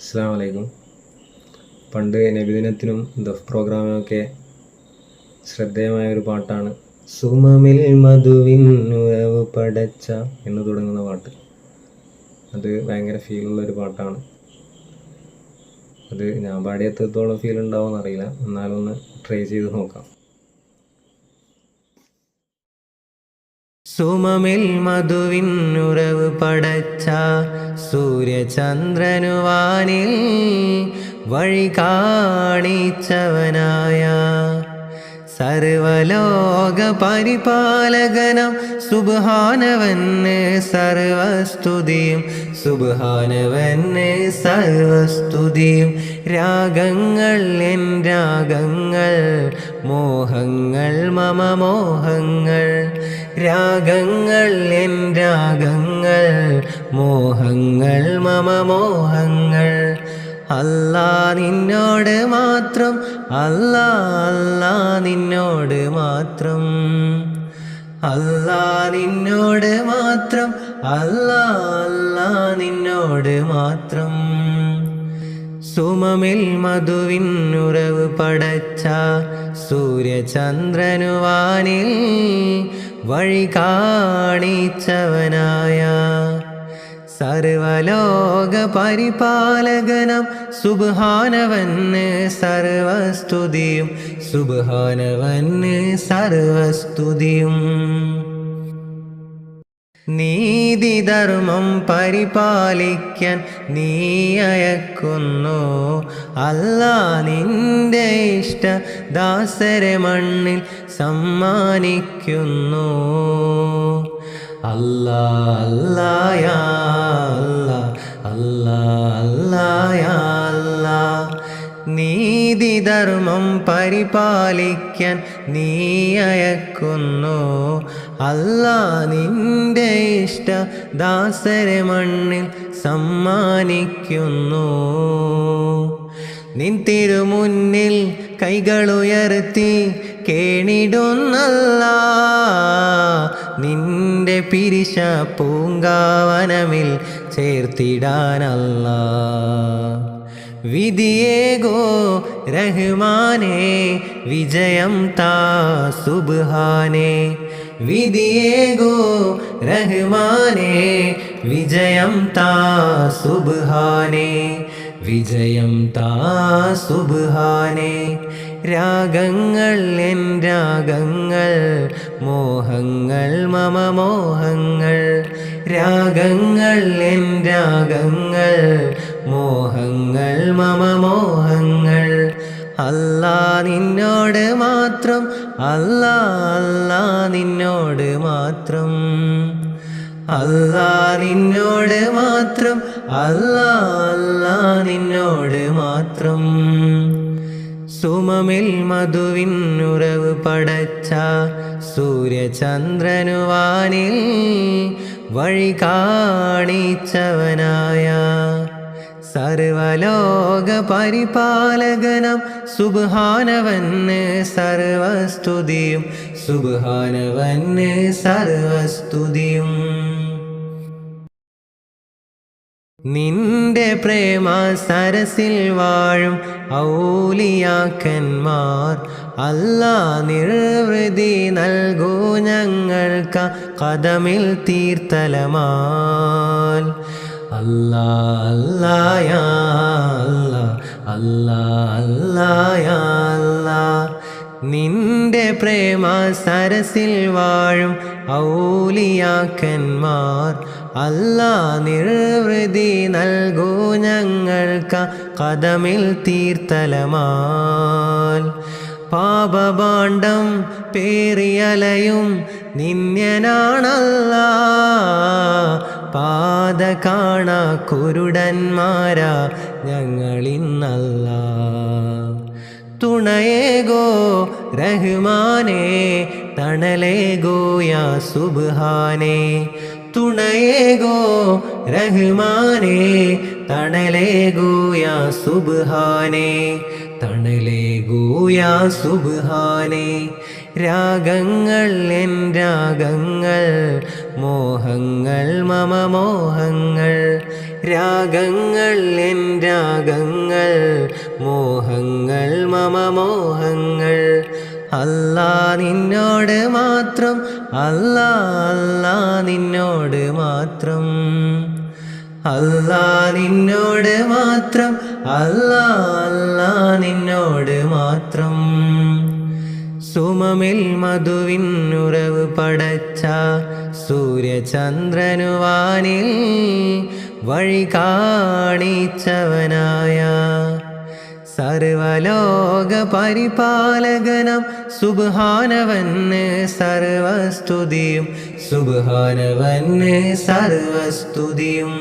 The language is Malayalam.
അസ്സാം വലൈക്കും പണ്ട് നബിദിനത്തിനും ദഫ് പ്രോഗ്രാമിനൊക്കെ ശ്രദ്ധേയമായ ഒരു പാട്ടാണ് സുമമിൽ മധുവിൻ പടച്ച എന്ന് തുടങ്ങുന്ന പാട്ട്. അത് ഭയങ്കര ഫീലുള്ള ഒരു പാട്ടാണ്. അത് ഞാൻ പാടിയെത്രത്തോളം ഫീൽ ഉണ്ടാവുമെന്ന് അറിയില്ല എന്നാലൊന്ന് ട്രൈ ചെയ്ത് നോക്കാം. സുമമിൽ മധുവിനുറവ് പടച്ച സൂര്യചന്ദ്രനുവാനിൽ വഴി കാണിച്ചവനായ സർവലോക പരിപാലകനം സുബാനവന് സർവസ്തുതിയും സുബാനവന് സർവസ്തുതിയും രാഗങ്ങൾ എൻ രാഗങ്ങൾ മോഹങ്ങൾ മമ മോഹങ്ങൾ രാഗങ്ങൾ എൻ രാഗങ്ങൾ മോഹങ്ങൾ മമ മോഹങ്ങൾ. അല്ലാ നിന്നോട് മാത്രം അല്ലാ അല്ലാ നിന്നോട് മാത്രം. അല്ലാ നിന്നോട് മാത്രം അല്ലാ അല്ലാ നിന്നോട് മാത്രം. സുമമിൽ മധുവിനുറവ് പടച്ച സൂര്യചന്ദ്രനുവാനിൽ വഴി കാണിച്ചവനായ സർവലോക പരിപാലകനം സുബാനവന് സർവസ്തുതിയും സുബാനവന് സർവസ്തുതിയും. നീതിധർമ്മം പരിപാലിക്കാൻ നീ അയക്കുന്നു. അല്ലാ നിന്റെ ഇഷ്ട ദാസരെ മണ്ണിൽ സമ്മാനിക്കുന്നു. അല്ല അല്ലായ അല്ല അല്ല അല്ലായ അല്ലാ നീതിധർമ്മം പരിപാലിക്കാൻ നീ അയക്കുന്നു. അല്ലാ നിന്റെ ഇഷ്ട ദാസരെ മണ്ണിൽ സമ്മാനിക്കുന്നു. നിൻ തിരുമുന്നിൽ കൈകളുയർത്തി കേണിടുന്നല്ല. നിന്റെ പിരിശ പൂങ്കാവനമിൽ ചേർത്തിടാനല്ല. വിധിയേകോ റഹ്മാനെ വിജയം താ സുബ്ഹാനെ. വിധിയേകോ റഹ്മാനെ വിജയം താ സുബാനെ വിജയം താ സുബാനെ രാഗങ്ങൾ എൻ രാഗങ്ങൾ മോഹങ്ങൾ മമ മോഹങ്ങൾ. രാഗങ്ങൾ എൻ രാഗങ്ങൾ മോഹങ്ങൾ മമ മോഹങ്ങൾ. അല്ലാ നിന്നോട് മാത്രം അല്ലാ അല്ലാ നിന്നോട് മാത്രം. അല്ലാ നിന്നോട് മാത്രം. അല്ലാ അല്ലാ നിന്നോട് മാത്രം. സുമമിൽ മധുവിനുറവ് പടച്ച സൂര്യചന്ദ്രനുവാനിൽ വഴി കാണിച്ചവനായ സർവലോക പരിപാലകനം സുബാനവന് സർവസ്തുതിയും. സുബാനവന് സർവസ്തുതിയും. നിന്റെ പ്രേമ സരസിൽ വാഴും ഔലിയാക്കന്മാർ. അല്ലാ നിർവൃതി നൽകൂ ഞങ്ങൾക്ക് കഥമിൽ തീർത്തലമാൽ. അല്ലാ അല്ലാ സരസിൽ വാഴും ഔലിയാക്കന്മാർ. അല്ലാ നിർവൃതി നൽകൂ ഞങ്ങൾക്ക് കഥമിൽ തീർത്തലമാൽ. പാപഭാണ്ഡം പേറിയലയും നിന്യനാണല്ല പാത കാണ കുരുടന്മാരാ ഞങ്ങളിന്നല്ല. തുണയേകോ രഹ്മാനേ തണലേകോ യാ സുബ്ഹാനേ. തുണയേകോ രഹ്മാനേ തണലേകോ യാ സുബ്ഹാനേ. തണലേകോ യാ സുബ്ഹാനേ. രാഗങ്ങൾ എൻ രാഗങ്ങൾ മോഹങ്ങൾ മമ മോഹങ്ങൾ. രാഗങ്ങൾ എൻ രാഗങ്ങൾ മോഹങ്ങൾ മമ മോഹങ്ങൾ. അല്ലാ നിന്നോട് മാത്രം അല്ലാ അല്ലാ നിന്നോട് മാത്രം. അല്ലാ നിന്നോട് മാത്രം അല്ലാ അല്ലാ നിന്നോട് മാത്രം. സുമമിൽ മധുവിനുറവ് പടച്ച സൂര്യചന്ദ്രനുവാനിൽ വഴി കാണിച്ചവനായ സർവലോക പരിപാലകനം സുബാനവന് സർവസ്തുതിയും സുബാനവന് സർവസ്തുതിയും.